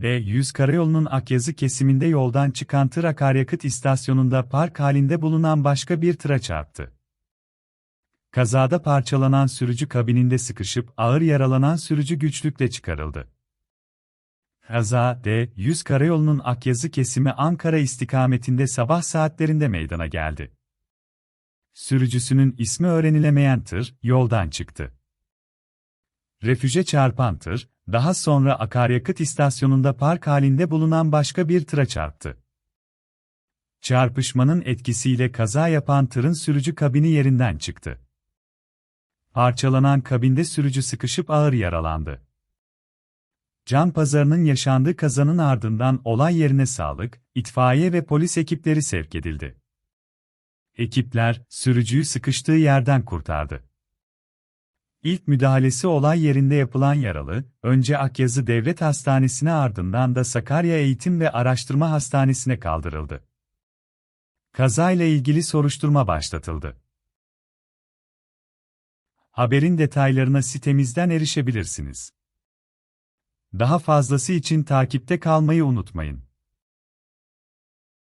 D100 karayolunun Akyazı kesiminde yoldan çıkan tır akaryakıt istasyonunda park halinde bulunan başka bir tıra çarptı. Kazada parçalanan sürücü kabininde sıkışıp ağır yaralanan sürücü güçlükle çıkarıldı. Kaza D100 karayolunun Akyazı kesimi Ankara istikametinde sabah saatlerinde meydana geldi. Sürücüsünün ismi öğrenilemeyen tır yoldan çıktı. Refüje çarpan tır, daha sonra akaryakıt istasyonunda park halinde bulunan başka bir tıra çarptı. Çarpışmanın etkisiyle kaza yapan tırın sürücü kabini yerinden çıktı. Parçalanan kabinde sürücü sıkışıp ağır yaralandı. Can pazarının yaşandığı kazanın ardından olay yerine sağlık, itfaiye ve polis ekipleri sevk edildi. Ekipler, sürücüyü sıkıştığı yerden kurtardı. İlk müdahalesi olay yerinde yapılan yaralı, önce Akyazı Devlet Hastanesi'ne ardından da Sakarya Eğitim ve Araştırma Hastanesi'ne kaldırıldı. Kazayla ilgili soruşturma başlatıldı. Haberin detaylarına sitemizden erişebilirsiniz. Daha fazlası için takipte kalmayı unutmayın.